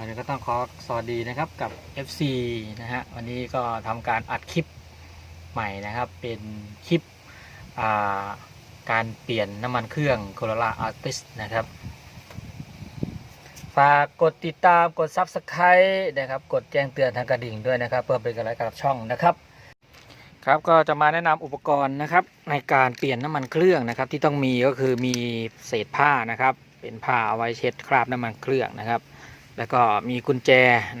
อันนี้ก็ต้องขอสวัสดีนะครับกับ FC นะฮะวันนี้ก็ทำการอัดคลิปใหม่นะครับ เป็นคลิปาการเปลี่ยนน้ำมันเครื่อง Corolla Altis นะครับ ฝากกดติดตามกด Subscribe นะครับ กดแจ้งเตือนทางกระดิ่งด้วยนะครับ เพื่อเป็นกำลังใจกับช่องนะครับ ครับก็จะมาแนะนำอุปกรณ์นะครับ ในการเปลี่ยนน้ำมันเครื่องนะครับ ที่ต้องมีก็คือมีเศษผ้านะครับ เป็นผ้าเอาไว้เช็ดคราบน้ำมันเครื่องนะครับ แล้วก็มีกุญแจ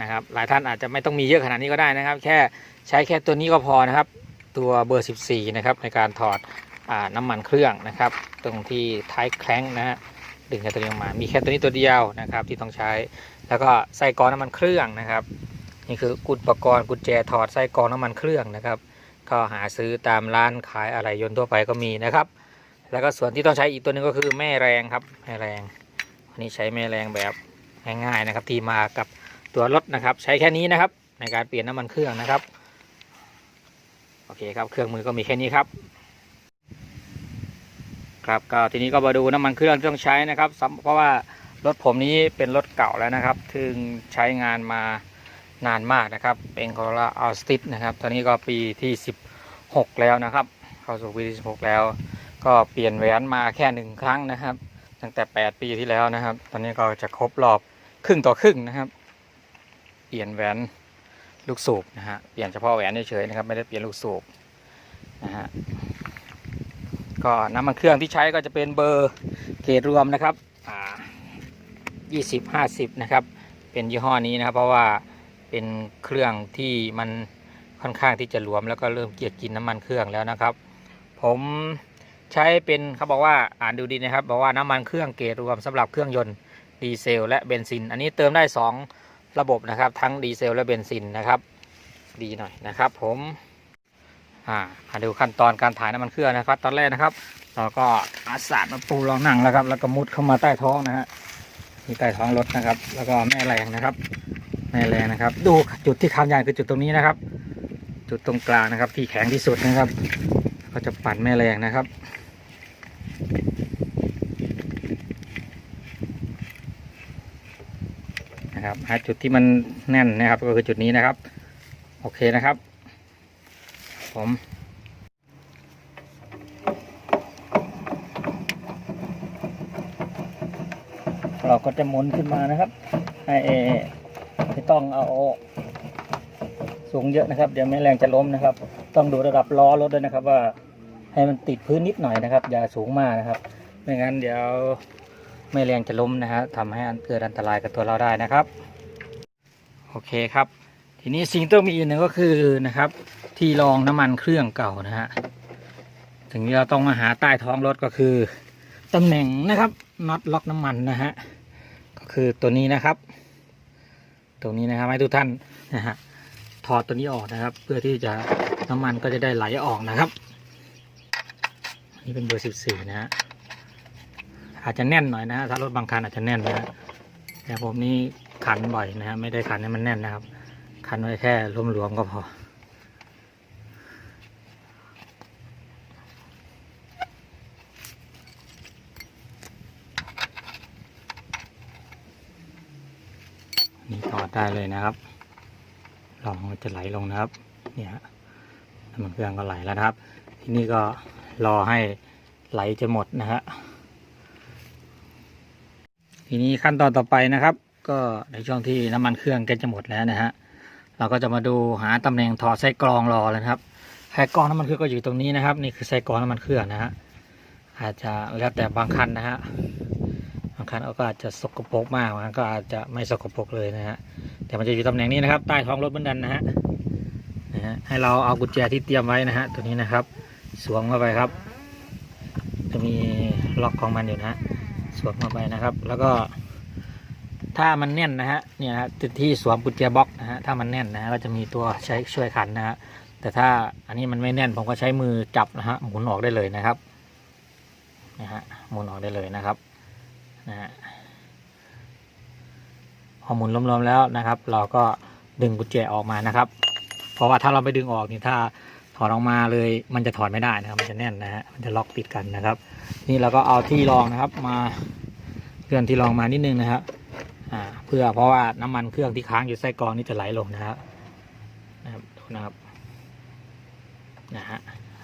นะครับ หลายท่านอาจจะไม่ต้องมีเยอะขนาดนี้ก็ได้นะครับ แค่ใช้แค่ตัวนี้ก็พอนะครับ ตัวเบอร์ 14 นะครับ ในการถอดอน้ำมันเครื่องนะครับ ตรงที่ท้ายแคร้งนะฮะดึงจากตัวนี้ออกมา มีแค่ตัวนี้ตัวเดียวนะครับ ที่ต้องใช้ แล้วก็ไส้กรองน้ำมันเครื่องนะครับ นี่คืออุปกรณ์กุญแจถอดไส้กรองน้ำมันเครื่องนะครับ ก็หาซื้อตามร้านขายอะไรยนต์ทั่วไปก็มีนะครับ แล้วก็ส่วนที่ต้องใช้อีกตัวหนึงก็คือแม่แรงครับแม่แรงอันนี้ใช้แม่แรงแบบ ง่ายๆนะครับ ที่มากับตัวรถนะครับ ใช้แค่นี้นะครับ ในการเปลี่ยนน้ำมันเครื่องนะครับ โอเคครับ เครื่องมือก็มีแค่นี้ครับ ครับก็ทีนี้ก็มาดูน้ำมันเครื่องที่ต้องใช้นะครับสำเพราะว่ารถผมนี้เป็นรถเก่าแล้วนะครับถึงใช้งานมานานมากนะครับ เป็น Corolla Altis นะครับ ตอนนี้ก็ปีที่ 16 แล้วนะครับ เข้าสู่ปีที่ 16 แล้ว ก็เปลี่ยนแหวนมาแค่หนึ่งครั้งนะครับ ตั้งแต่ 8 ปีที่แล้วนะครับ ตอนนี้ก็จะครบรอบ ครึ่งต่อครึ่งนะครับ เปลี่ยนแหวนลูกสูบนะฮะ เปลี่ยนเฉพาะแหวนเฉยๆนะครับ ไม่ได้เปลี่ยนลูกสูบนะฮะ ก็น้ำมันเครื่องที่ใช้ก็จะเป็นเบอร์เกรดรวมนะครับอ่า20 50นะครับ เป็นยี่ห้อนี้นะครับ เพราะว่าเป็นเครื่องที่มันค่อนข้างที่จะหลวมแล้วก็เริ่มเกียดกินน้ำมันเครื่องแล้วนะครับ ผมใช้เป็นเขาบอกว่าอ่านดูดีนะครับบอกว่าน้ำมันเครื่องเกรดรวมสำหรับเครื่องยนต์ ดีเซลและเบนซิน อันนี้เติมได้ 2 ระบบนะครับ ทั้งดีเซลและเบนซินนะครับ ดีหน่อยนะครับผมอ่ามาดูขั้นตอนการถ่ายน้ำมันเครื่องนะครับ ตอนแรกนะครับ เราก็อาสาดมาปูรองนั่งแล้วครับ แล้วก็มุดเข้ามาใต้ท้องนะฮะที่ใต้ท้องรถนะครับ แล้วก็แม่แรงนะครับ แม่แรงนะครับ ดูจุดที่คันใหญ่คือจุดตรงนี้นะครับ จุดตรงกลางนะครับ ที่แข็งที่สุดนะครับ ก็จะปั่นแม่แรงนะครับ นะครับหาจุดที่มันแน่นนะครับ ก็คือจุดนี้นะครับ โอเคนะครับ ผมเราก็จะหมุนขึ้นมานะครับ ให้ไม่ต้องเอาสูงเยอะนะครับ เดี๋ยวแม่แรงจะล้มนะครับ ต้องดูระดับล้อรถด้วยนะครับ ว่าให้มันติดพื้นนิดหน่อยนะครับ อย่าสูงมากนะครับ ไม่งั้นเดี๋ยว แม่แรงจะล้มนะฮะทำให้เกิดอันตรายกับตัวเราได้นะครับ โอเคครับ ทีนี้สิ่งต้องมีอีกหนึ่งก็คือนะครับ ที่รองน้ำมันเครื่องเก่านะฮะถึงที่เราต้องมาหาใต้ท้องรถก็คือตำแหน่งนะครับน็อตล็อกน้ำมันนะฮะก็คือตัวนี้นะครับ ตรงนี้นะครับให้ทุกท่านนะฮะถอดตัวนี้ออกนะครับ เพื่อที่จะน้ำมันก็จะได้ไหลออกนะครับ นี่เป็นเบอร์สิบสี่นะฮะ อาจจะแน่นหน่อยนะฮะถ้ารถบางคันอาจจะแน่นนะฮะแต่ผมนี่ขันบ่อยนะฮะไม่ได้ขันให้มันแน่นนะครับ ขันไว้แค่รวมๆก็พอนี่ถอดได้เลยนะครับลองมันจะไหลลงนะครับ เนี่ยฮะน้ำมันเครื่องก็ไหลแล้วนะครับ ที่นี้ก็รอให้ไหลจะหมดนะฮะ ทีนี้ขั้นตอนต่อไปนะครับ ก็ในช่วงที่น้ำมันเครื่องแกจะหมดแล้วนะฮะเราก็จะมาดูหาตำแหน่งถอดไส้กรองรอเลยครับไส้กรองน้ำมันเครื่องก็อยู่ตรงนี้นะครับ นี่คือไส้กรองน้ำมันเครื่องนะฮะอาจจะแล้วแต่บางคันนะฮะบางคันก็อาจจะสกปรกมากบางคันก็อาจจะไม่สกปรกเลยนะฮะแต่มันจะอยู่ตำแหน่งนี้นะครับ ใต้ท้องรถเหมือนกันนะฮะนะฮะให้เราเอากุญแจที่เตรียมไว้นะฮะตัวนี้นะครับ สวมเข้าไปครับ จะมีล็อกของมันอยู่นะฮะ สวมเข้าไปนะครับ แล้วก็ถ้ามันแน่นนะฮะเนี่ยฮะจุดที่สวมกุญแจบล็อกนะฮะถ้ามันแน่นนะฮะก็จะมีตัวใช้ช่วยขันนะฮะแต่ถ้าอันนี้มันไม่แน่นผมก็ใช้มือจับนะฮะหมุนออกได้เลยนะครับนะฮะหมุนออกได้เลยนะครับนะฮะพอหมุนรวมๆแล้วนะครับ เราก็ดึงกุญแจออกมานะครับ เพราะว่าถ้าเราไปดึงออกนี่ถ้าถอดออกมาเลยมันจะถอดไม่ได้นะครับ มันจะแน่นนะฮะมันจะล็อกติดกันนะครับ นี่เราก็เอาที่รองนะครับ มาเลื่อนที่รองมานิดนึงนะครับอ่าเพื่อเพราะว่าน้ำมันเครื่องที่ค้างอยู่ไส้กรองนี่จะไหลลงนะครับนะครับดูนะครับนะฮะ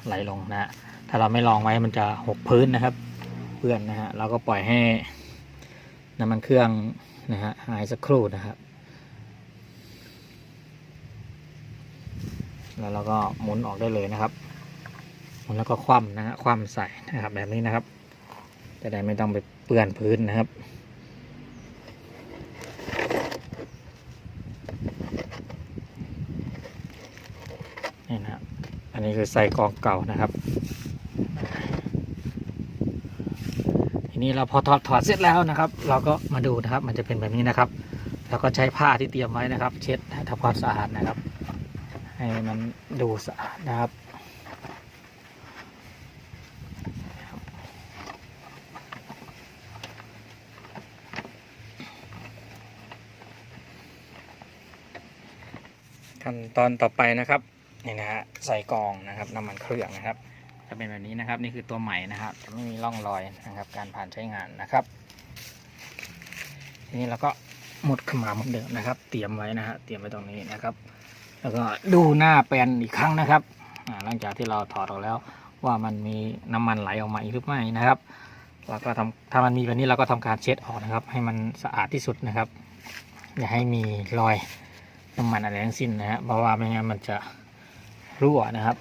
ไหลลงนะฮะถ้าเราไม่ลองไว้มันจะหกพื้นนะครับเพื่อนนะฮะเราก็ปล่อยให้น้ำมันเครื่องนะฮะหายสักครู่นะครับ แล้วเราก็หมุนออกได้เลยนะครับ แล้วก็คว่ำนะฮะคว่ำใส่นะครับแบบนี้นะครับ จะได้ไม่ต้องไปเปื้อนพื้นนะครับนี่นะครับอันนี้คือใส่กองเก่านะครับ ทีนี้เราพอถอดถอดเสร็จแล้วนะครับ เราก็มาดูนะครับ มันจะเป็นแบบนี้นะครับ แล้วก็ใช้ผ้าที่เตรียมไว้นะครับ เช็ดทำความสะอาดนะครับ ให้มันดูสะอาดนะครับ ขั้นตอนต่อไปนะครับนี่นะฮะใส่กองนะครับน้ำมันเครื่องนะครับ จะเป็นแบบนี้นะครับนี่คือตัวใหม่นะครับจะไม่มีร่องรอยนะครับ การผ่านใช้งานนะครับ ทีนี้เราก็หมดขมาเหมือนเดิมนะครับ เตรียมไว้นะฮะเตรียมไว้ตรงนี้นะครับ แล้วก็ดูหน้าแปลนอีกครั้งนะครับหลังจากที่เราถอดออกแล้วว่ามันมีน้ำมันไหลออกมาอีกหรือไม่นะครับเราก็ทำถ้ามันมีแบบนี้เราก็ทำการเช็ดออกนะครับ ให้มันสะอาดที่สุดนะครับอย่าให้มีรอย น้ำมันอะไรทั้งสิ้นนะฮะเพราะว่าไม่งั้นมันจะรั่วนะครับ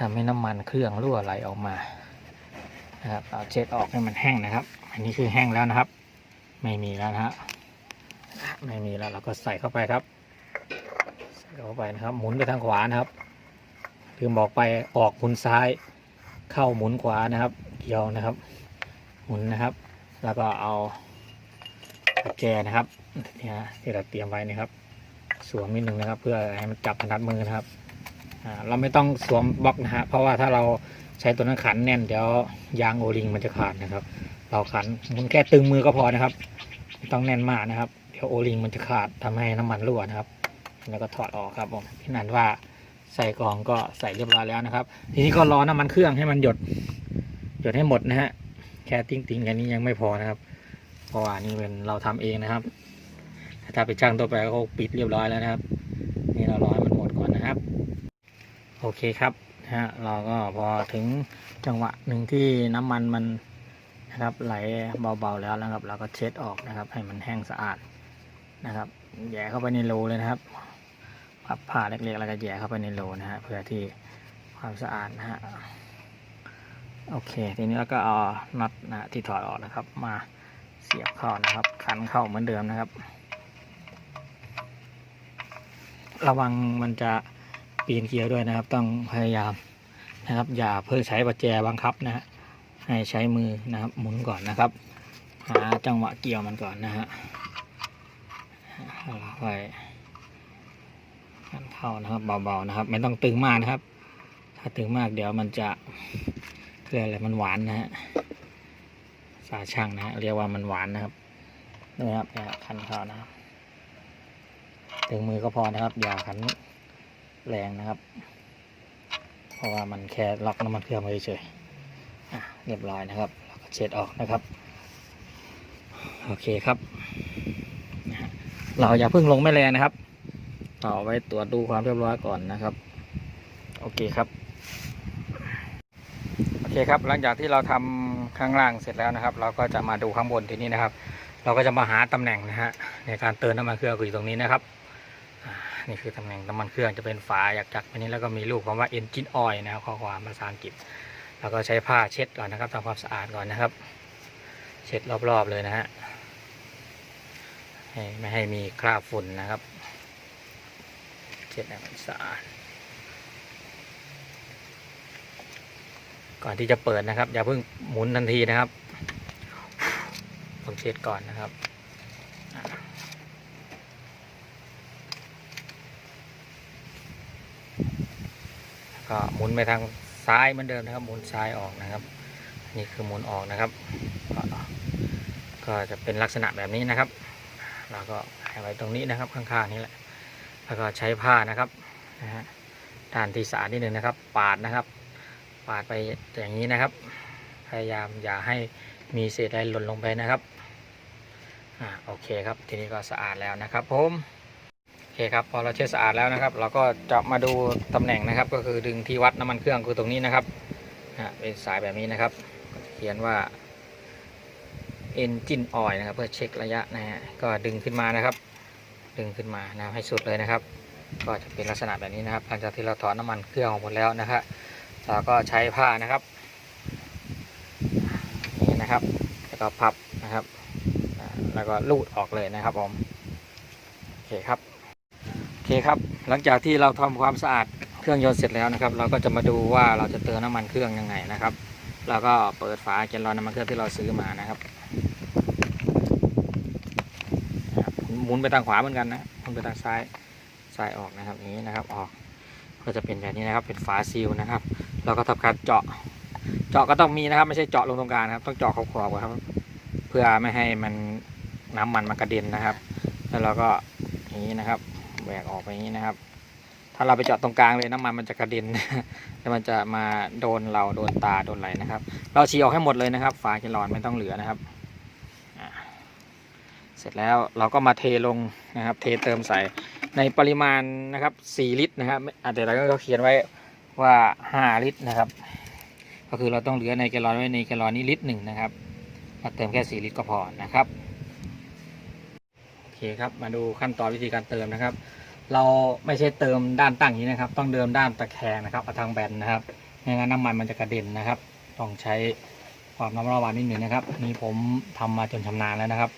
ทำให้น้ำมันเครื่องรั่วไหลออกมานะครับเราเช็ดออกให้มันแห้งนะครับ อันนี้คือแห้งแล้วนะครับ ไม่มีแล้วนะฮะไม่มีแล้วเราก็ใส่เข้าไปครับใส่เข้าไปนะครับ หมุนไปทางขวานะครับลืมบอกไปออกหมุนซ้าย เข้าหมุนขวานะครับเกี่ยวนะครับ หมุนนะครับ แล้วก็เอา กุญแจนะครับเนี่ยที่เราเตรียมไว้นะครับ สวมนิดนึงนะครับ เพื่อให้มันจับถนัดมือนะครับเราไม่ต้องสวมบล็อกนะฮะเพราะว่าถ้าเราใช้ตัวนั้นขันแน่นเดี๋ยวยางโอริงมันจะขาดนะครับ เราขันมุนแค่ตึงมือก็พอนะครับไม่ต้องแน่นมากนะครับเดี๋ยวโอริงมันจะขาดทำให้น้ำมันรั่วนะครับ แล้วก็ถอดออกครับผมพี่นันว่าใส่กองก็ใส่เรียบร้อยแล้วนะครับ ทีนี้ก็รอน้ำมันเครื่องให้มันหยด หยดให้หมดนะฮะแค่ติ้งติงๆแค่นี้ยังไม่พอนะครับ ราะว่านี่เป็นเราทำเองนะครับ ถ้าไปจ้างตัวไปก็ปิดเรียบร้อยแล้วนะครับ นี่เรารอให้มันหมดก่อนนะครับ โอเคครับฮะเราก็พอถึงจังหวะหนึ่งที่น้ำมันมันนะครับไหลเบาๆแล้วนะครับ เราก็เช็ดออกนะครับ ให้มันแห้งสะอาดนะครับแหย่เข้าไปในรูเลยนะครับพับผ้าเล็กๆแล้วก็แหย่เข้าไปในรูนะฮะเพื่อที่ความสะอาดนะฮะโอเค ทีนี้เราก็เอาน็อตนะฮะที่ถอดออกนะครับ มา เสียบเข้านะครับขันเข้าเหมือนเดิมนะครับ ระวังมันจะปีนเกียวด้วยนะครับ ต้องพยายามนะครับ อย่าเพิ่งใช้ประแจบังคับนะฮะให้ใช้มือนะครับ หมุนก่อนนะครับ หาจังหวะเกี่ยวมันก่อนนะฮะแล้วค่อยขันเข้านะครับเบาๆนะครับ ไม่ต้องตึงมากนะครับ ถ้าตึงมากเดี๋ยวมันจะเรียกอะไรมันหวานนะฮะ สาช่างนะฮะเรียกว่ามันหวานนะครับนะครับเนี่ยขันเข้านะครับถึงมือก็พอนะครับ อย่าขันแรงนะครับ เพราะว่ามันแค่ล็อกน้ำมันเครื่องไว้เฉยๆอะเรียบร้อยนะครับแล้วก็เช็ดออกนะครับ โอเคครับเราอย่าเพิ่งลงแม่แรงนะครับต่อไว้ตรวจดูความเรียบร้อยก่อนนะครับ โอเคครับ โอเคครับ หลังจากที่เราทำ ข้างล่างเสร็จแล้วนะครับ เราก็จะมาดูข้างบนทีนี้นะครับ เราก็จะมาหาตำแหน่งนะฮะในการเติมน้ำมันเครื่องอยู่ตรงนี้นะครับนี่คือตำแหน่งน้ำมันเครื่องจะเป็นฝาอยากจักไปนี้แล้วก็มีรูปคำว่า engine oil นะครับข้อความภาษาอังกฤษ แล้วก็ใช้ผ้าเช็ดก่อนนะครับทำความสะอาดก่อนนะครับ เช็ดรอบๆเลยนะฮะให้ไม่ให้มีคราบฝุ่นนะครับ เช็ดให้มันสะอาด ก่อนที่จะเปิดนะครับ อย่าเพิ่งหมุนทันทีนะครับต้องเช็ดก่อนนะครับก็หมุนไปทางซ้ายเหมือนเดิมนะครับ หมุนซ้ายออกนะครับ นี่คือหมุนออกนะครับ ก็ก็จะเป็นลักษณะแบบนี้นะครับเราก็ให้ไว้ตรงนี้นะครับ ข้างๆนี้แหละ แล้วก็ใช้ผ้านะครับนะฮะด้านที่สานิดหนึ่งนะครับ ปาดนะครับ ปาดไปอย่างนี้นะครับ พยายามอย่าให้มีเศษอะไรหล่นลงไปนะครับอ่าโอเคครับ ทีนี้ก็สะอาดแล้วนะครับผมโอเคครับ พอเราเช็ดสะอาดแล้วนะครับ เราก็จะมาดูตำแหน่งนะครับ ก็คือดึงที่วัดน้ำมันเครื่องคือตรงนี้นะครับอ่าเป็นสายแบบนี้นะครับ เขียนว่า engine oil นะครับ เพื่อเช็คระยะนะฮะก็ดึงขึ้นมานะครับ ดึงขึ้นมานะให้สุดเลยนะครับ ก็จะเป็นลักษณะแบบนี้นะครับหลังจากที่เราถอนน้ำมันเครื่องออกหมดแล้วนะครับ เราก็ใช้ผ้านะครับนี่นะครับ แล้วก็พับนะครับแล้วก็ลูดออกเลยนะครับผมโอเคครับโอเคครับ หลังจากที่เราทำความสะอาดเครื่องยนต์เสร็จแล้วนะครับ เราก็จะมาดูว่าเราจะเติมน้ำมันเครื่องยังไงนะครับแล้วก็เปิดฝาแกนลอนน้ำมันเครื่องที่เราซื้อมานะครับหมุนไปทางขวาเหมือนกันนะหมุนไปทางซ้ายซ้ายออกนะครับนี้นะครับออกก็จะเป็นแบบนี้นะครับเป็นฝาซีลนะครับ เราก็ทำการเจาะ เจาะก็ต้องมีนะครับ ไม่ใช่เจาะลงตรงกลางครับ ต้องเจาะขอบๆก่อนครับ เพื่อไม่ให้มันน้ำมันมันกระเด็นนะครับ แล้วเราก็อย่างนี้นะครับแหวกออกไปอย่างนี้นะครับ ถ้าเราไปเจาะตรงกลางเลยน้ำมันมันจะกระเด็นแล้วมันจะมาโดนเราโดนตาโดนไหลนะครับ เราฉีกออกให้หมดเลยนะครับ ฝาเกลอนไม่ต้องเหลือนะครับเสร็จแล้วเราก็มาเทลงนะครับ เทเติมใส่ในปริมาณนะครับ 4 ลิตรนะครับอาแต่เราก็เขียนไว้ ว่า 5 ลิตรนะครับ ก็คือเราต้องเหลือในแกลลอนไว้ในแกลลอนนี้ลิตรหนึ่งนะครับเราเติมแค่ 4 ลิตรก็พอนะครับโอเคครับมาดูขั้นตอนวิธีการเติมนะครับ เราไม่ใช่เติมด้านตั้งนี้นะครับ ต้องเดิมด้านตะแคงนะครับเอาทางแบนนะครับไม่งั้นน้ำมันมันจะกระเด็นนะครับ ต้องใช้ความระมัดระวังนิดหนึ่งนะครับ นี่ผมทำมาจนชำนาญแล้วนะครับ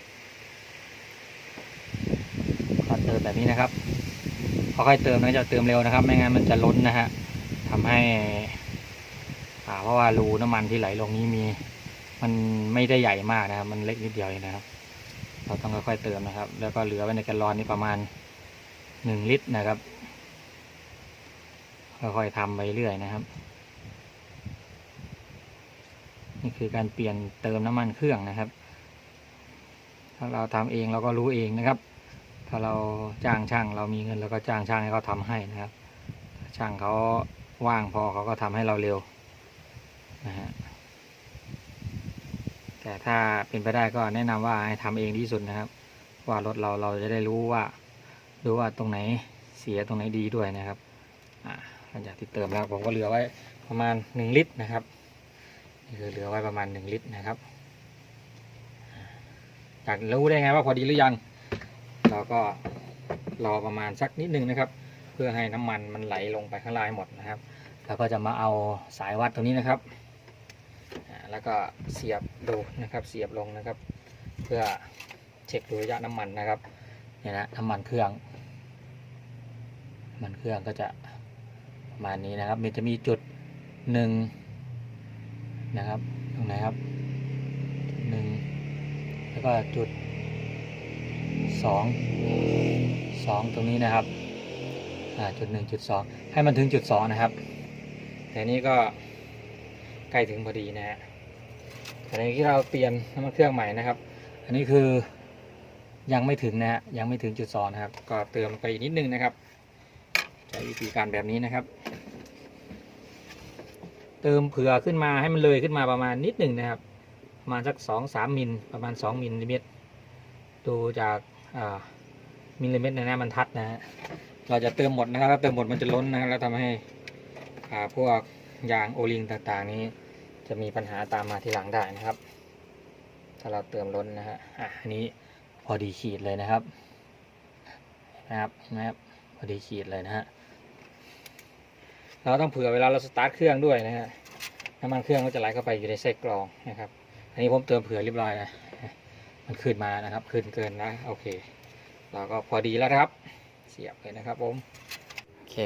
ก็เติมแบบนี้นะครับค่อยๆเติมนะจะเติมเร็วนะครับ ไม่งั้นมันจะล้นนะฮะ ทำให้อ่าเพราะว่ารูน้ำมันที่ไหลลงนี้มี มันไม่ได้ใหญ่มากนะครับ มันเล็กนิดเดียวเองนะครับ เราต้องค่อยๆเติมนะครับ แล้วก็เหลือไว้ในแกลลอนนี่ประมาณหนึ่งลิตรนะครับค่อยๆทำไปเรื่อยนะครับ นี่คือการเปลี่ยนเติมน้ำมันเครื่องนะครับ ถ้าเราทำเองเราก็รู้เองนะครับ ถ้าเราจ้างช่างเรามีเงินเราก็จ้างช่างให้เขาทำให้นะครับ ช่างเขา ว่างพอเขาก็ทำให้เราเร็วนะฮะแต่ถ้าเป็นไปได้ก็แนะนำว่าให้ทำเองที่สุดนะครับ ว่ารถเราเราจะได้รู้ว่าดูว่าตรงไหนเสียตรงไหนดีด้วยนะครับหลังจากที่เติมแล้วผมก็เหลือไว้ประมาณ 1 ลิตรนะครับนี่คือเหลือไว้ประมาณ 1 ลิตรนะครับอ่าอยากรู้ได้ไงว่าพอดีหรือยัง เราก็รอประมาณสักนิดนึงนะครับ เพื่อให้น้ำมันมันไหลลงไปข้างล่างหมดนะครับ แล้วก็จะมาเอาสายวัดตรงนี้นะครับ แล้วก็เสียบดูนะครับ เสียบลงนะครับ เพื่อเช็คดูระยะน้ำมันนะครับเนี่ยนะน้ำมันเครื่องน้ำมันเครื่องก็จะประมาณนี้นะครับ มันจะมีจุดหนึ่งนะครับตรงไหนครับหนึ่งแล้วก็จุดสองสองตรงนี้นะครับ อ่าจุดหนึ่งจุดสองให้มันถึงจุดสองนะครับ แต่นี้ก็ใกล้ถึงพอดีนะฮะแต่ในที่เราเปลี่ยนน้ำมันเครื่องใหม่นะครับ อันนี้คือยังไม่ถึงนะฮะยังไม่ถึงจุดสองนะครับ ก็เติมไปอีกนิดนึงนะครับใช้วิธีการแบบนี้นะครับ เติมเผื่อขึ้นมาให้มันเลยขึ้นมาประมาณนิดหนึ่งนะครับประมาณสักสองสามมิลประมาณสองมิลลิเมตรดูจากมิลลิเมตรในหน้ามันทัดนะฮะ เราจะเติมหมดนะครับถ้าเติมหมดมันจะล้นนะครับแล้วทำให้อ่าพวกยางโอลิงต่างๆ นี้ จะมีปัญหาตามมาทีหลังได้นะครับ ถ้าเราเติมล้นนะฮะอะอันนี้พอดีขีดเลยนะครับนะครับเห็นะครับพอดีขีดเลยนะฮะเราต้องเผื่อเวลาเราสตาร์ทเครื่องด้วยนะฮะน้ำมันเครื่องก็จะไหลเข้าไปอยู่ในไส้กรองนะครับ อันนี้ผมเติมเผื่อเรียบร้อยแล้วมันขึ้นมานะครับ ขึ้นเกินนะโอเค เราก็พอดีแล้วครับ เสียบเลยนะครับผมโอเค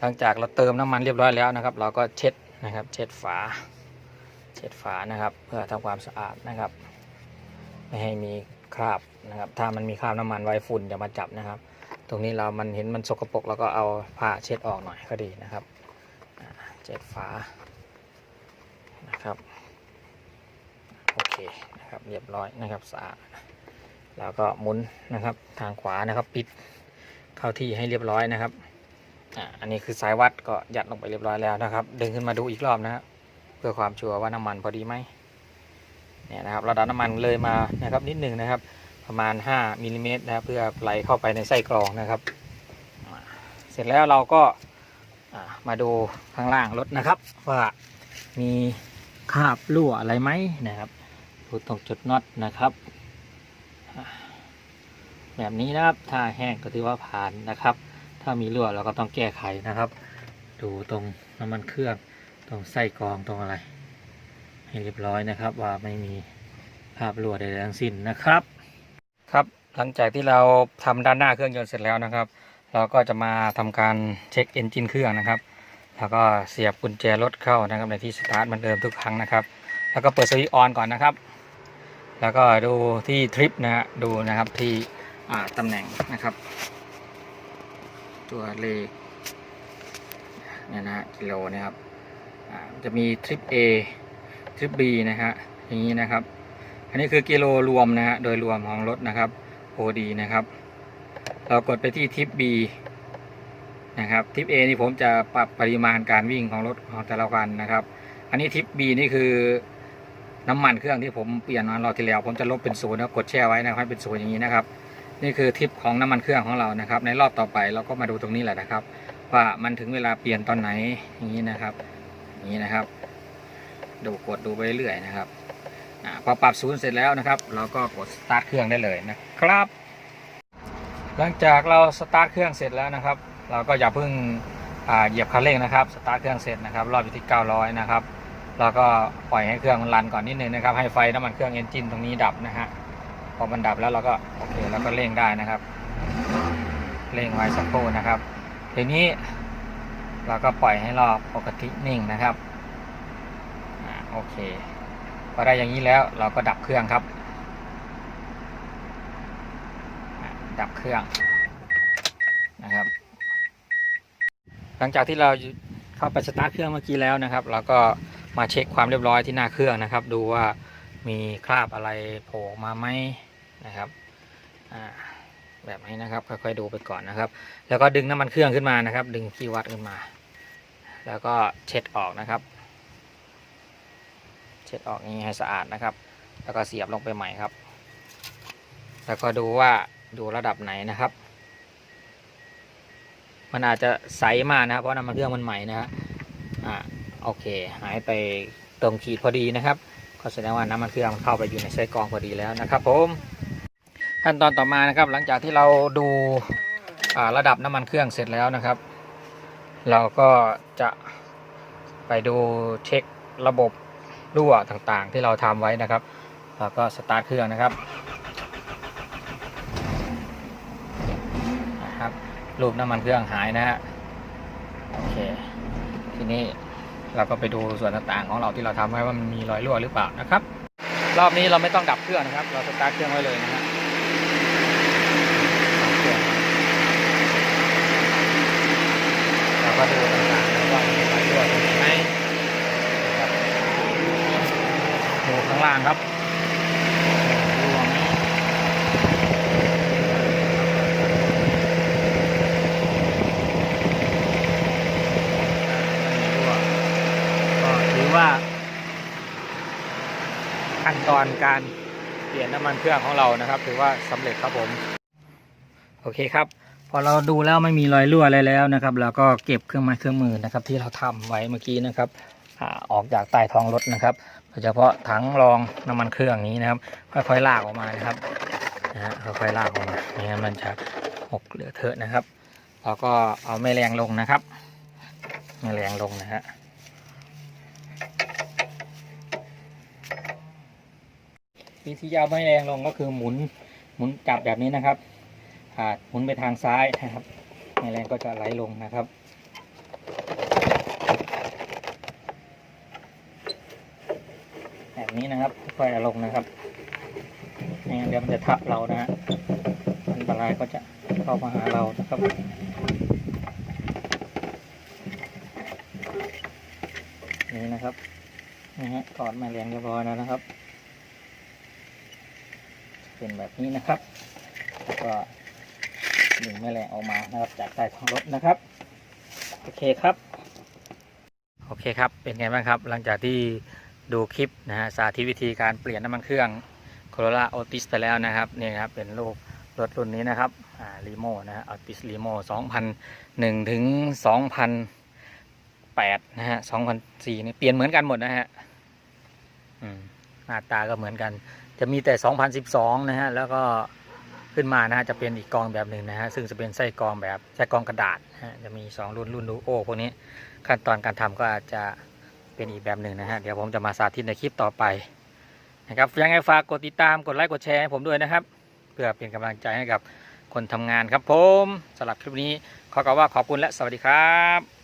หลังจากเราเติมน้ำมันเรียบร้อยแล้วนะครับ เราก็เช็ดนะครับ เช็ดฝา เช็ดฝานะครับ เพื่อทำความสะอาดนะครับ ไม่ให้มีคราบนะครับ ถ้ามันมีคราบน้ำมันไว้ฝุ่นจะมาจับนะครับ ตรงนี้เรามันเห็นมันสกปรกแล้วก็เอาผ้าเช็ดออกหน่อยก็ดีนะครับเช็ดฝานะครับโอเคนะครับเรียบร้อยนะครับสะอาดแล้วก็หมุนนะครับทางขวานะครับปิด เข้าที่ให้เรียบร้อยนะครับอ่าอันนี้คือสายวัดก็ยัดลงไปเรียบร้อยแล้วนะครับ ดึงขึ้นมาดูอีกรอบนะครับเพื่อความชัวร์ว่าน้ำมันพอดีไหมเนี่ยนะครับระดับน้ำมันเลยมานะครับนิดหนึ่งนะครับ ประมาณ 5มิลลิเมตรนะครับเพื่อไหลเข้าไปในไส้กรองนะครับ เสร็จแล้วเราก็มาดูข้างล่างรถนะครับ ว่ามีคราบรั่วอะไรไหมนะครับดูตรงจุดน็อตนะครับ แบบนี้นะครับ ถ้าแห้งก็ถือว่าผ่านนะครับ ถ้ามีรั่วเราก็ต้องแก้ไขนะครับ ดูตรงน้ำมันเครื่องตรงไส้กรองตรงอะไร ให้เรียบร้อยนะครับ ว่าไม่มีภาพรั่วใดๆทั้งสิ้นนะครับ ครับหลังจากที่เราทำด้านหน้าเครื่องยนต์เสร็จแล้วนะครับ เราก็จะมาทำการเช็คเอนจินเครื่องนะครับแล้วก็เสียบกุญแจรถเข้านะครับในที่สตาร์ทเหมือนเดิมทุกครั้งนะครับ แล้วก็เปิดสวิตช์ออนก่อนนะครับ แล้วก็ดูที่ทริปนะฮะดูนะครับที่ ตำแหน่งนะครับ ตัวเลขเนี่ยนะฮะกิโลนะครับจะมีทริป A ทริป B นะฮะอย่างนี้นะครับ อันนี้คือกิโลรวมนะฮะโดยรวมของรถนะครับ OD นะครับ เรากดไปที่ทริป B นะครับทริป A นี่ผมจะปรับปริมาณการวิ่งของรถของแต่ละวันนะครับ อันนี้ทริป B นี่คือน้ำมันเครื่องที่ผมเปลี่ยนมารอที่แล้ว ผมจะลบเป็นศูนย์แล้วกดแช่ไว้นะครับเป็นศูนย์อย่างนี้นะครับ นี่คือทิปของน้ำมันเครื่องของเรานะครับ ในรอบต่อไปเราก็มาดูตรงนี้แหละนะครับ ว่ามันถึงเวลาเปลี่ยนตอนไหนอย่างนี้นะครับอย่างนี้นะครับ ดูกดดูไปเรื่อยนะครับอพอปรับศูนย์เสร็จแล้วนะครับ เราก็กดสตาร์ทเครื่องได้เลยนะครับ หลังจากเราสตาร์ทเครื่องเสร็จแล้วนะครับ เราก็อย่าเพิ่งเหยียบคันเร่งนะครับสตาร์ทเครื่องเสร็จนะครับ รอบอยู่ที่ 900 นะครับแล้วก็ปล่อยให้เครื่องมันรันก่อนนิดนึงนะครับ ให้ไฟน้ำมันเครื่องเอนจินตรงนี้ดับนะฮะ พอมันดับแล้วเราก็โอเคแล้วก็เร่งได้นะครับ เร่งไว้สักครู่นะครับ ทีนี้เราก็ปล่อยให้รอบปกตินิ่งนะครับโอเคพอได้อย่างนี้แล้วเราก็ดับเครื่องครับ ดับเครื่องนะครับ หลังจากที่เราเข้าไปสตาร์ทเครื่องเมื่อกี้แล้วนะครับ เราก็มาเช็คความเรียบร้อยที่หน้าเครื่องนะครับ ดูว่ามีคราบอะไรโผล่มาไหม นะครับแบบนี้นะครับค่อยๆดูไปก่อนนะครับ แล้วก็ดึงน้ำมันเครื่องขึ้นมานะครับ ดึงคีย์วัดขึ้นมา แล้วก็เช็ดออกนะครับ เช็ดออกอย่างนี้ให้สะอาดนะครับ แล้วก็เสียบลงไปใหม่ครับ แล้วก็ดูว่าดูระดับไหนนะครับ มันอาจจะใสมากนะครับ เพราะน้ำมันเครื่องมันใหม่นะฮะอ่าโอเค หายไปตรงขีดพอดีนะครับ ก็แสดงว่าน้ำมันเครื่องมันเข้าไปอยู่ในไส้กรองพอดีแล้วนะครับผม ขั้นตอนต่อมานะครับ หลังจากที่เราดูาระดับน้ำมันเครื่องเสร็จแล้วนะครับ เราก็จะไปดูเช็คระบบรั่วต่างๆ ที่เราทำไว้นะครับแล้วก็สตาร์ทเครื่องนะครับนะครับ รูปน้ำมันเครื่องหายนะฮะโอเคทีนี้เราก็ไปดูส่วนต่างๆของเราที่เราทำไว้ว่ามันมีรอยรั่วหรือเปล่านะครับ รอบนี้เราไม่ต้องดับเครื่องนะครับ เราสตาร์ทเครื่องไว้เลยนะฮะดับเครื่อง เราดูต่างๆว่ามีรอยรั่วตรงนี้ไหมนะครับดูข้างล่างครับรั่วไหมก็ถือว่า ขั้นตอนการเปลี่ยนน้ำมันเครื่องของเรานะครับ ถือว่าสำเร็จครับผม โอเคครับ พอเราดูแล้วไม่มีรอยรั่วอะไรแล้วนะครับเราก็เก็บเครื่องไม้เครื่องมือนะครับ ที่เราทำไว้เมื่อกี้นะครับออกจากใต้ท้องรถนะครับโดยเฉพาะถังรองน้ำมันเครื่องนี้นะครับ ค่อยๆลากออกมานะครับนะฮะค่อยๆลากออกมาไม่งั้นมันจะหกเหลือเทอะนะครับเราก็เอาแม่แรงลงนะครับแม่แรงลงนะฮะวิธีเอาไม่แรงลงก็คือหมุนหมุนจับแบบนี้นะครับ หาดหมุนไปทางซ้ายนะครับไม่แรงก็จะไหลลงนะครับ แบบนี้นะครับค่อยๆลงนะครับไม่งั้นเดี๋ยวมันจะทับเรานะฮะอันตรายก็จะเข้ามาหาเรานะครับนี่นะครับนี่ฮะถอดแม่แรงเรียบร้อยแล้วนะครับ เป็นแบบนี้นะครับแล้วก็ดึงแม่แรงออกมานะครับ จากใต้ท้องรถนะครับ โอเคครับ โอเคครับ เป็นไงบ้างครับ หลังจากที่ดูคลิปนะฮะสาธิตวิธีการเปลี่ยนน้ำมันเครื่อง Corolla Altis ไปแล้วนะครับนี่นะครับเป็นรูปรถรุ่นนี้นะครับอ่ารีโมนะฮะ Altis Limo 2001ถึง2008นแปดนะฮะ2004นี่เปลี่ยนเหมือนกันหมดนะฮะอืมหน้าตาก็เหมือนกัน จะมีแต่ 2012 นะฮะ แล้วก็ ขึ้นมานะฮะจะเป็นอีกกองแบบหนึ่งนะฮะซึ่งจะเป็นไส้กองแบบไส้กองกระดาษนะฮะจะมี 2 รุ่นรุ่นดูโอพวกนี้ขั้นตอนการทำก็อาจจะเป็นอีกแบบหนึ่งนะฮะเดี๋ยวผมจะมาสาธิตในคลิปต่อไปนะครับยังไงฝากกดติดตามกดไลค์กดแชร์ให้ผมด้วยนะครับ เพื่อเป็นกำลังใจให้กับคนทำงานครับผมสำหรับคลิปนี้ขอกล่าวว่าขอบคุณและสวัสดีครับ